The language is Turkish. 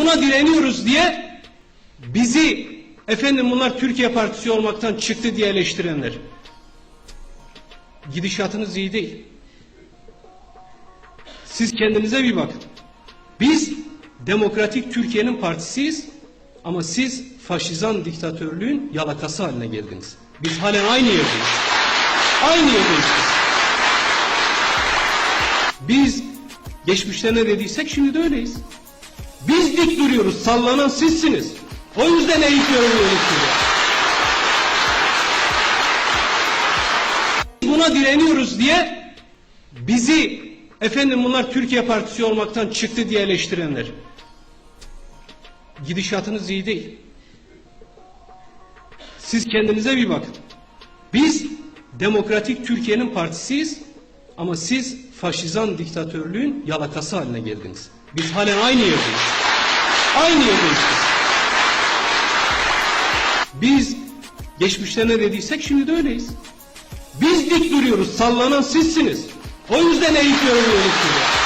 buna direniyoruz diye bizi efendim bunlar Türkiye Partisi olmaktan çıktı diye eleştirenler. Gidişatınız iyi değil. Siz kendinize bir bakın. Biz demokratik Türkiye'nin partisiyiz ama siz faşizan diktatörlüğün yalakası haline geldiniz. Biz halen aynı yerdeyiz. Aynı yerdeyiz biz. Biz geçmişte ne dediysek şimdi de öyleyiz. Biz dik duruyoruz, sallanan sizsiniz. O yüzden eğitiyorum yönetimi. Buna direniyoruz diye bizi efendim bunlar Türkiye Partisi olmaktan çıktı diye eleştirenler. Gidişatınız iyi değil. Siz kendinize bir bakın. Biz demokratik Türkiye'nin partisiyiz ama siz faşizan diktatörlüğün yalakası haline geldiniz. Biz halen aynı yerdeyiz. Aynı yerdeyiz biz. Geçmişte ne dediysek şimdi de öyleyiz. Biz dik duruyoruz, sallanan sizsiniz. O yüzden eğitiyorum yönetimi.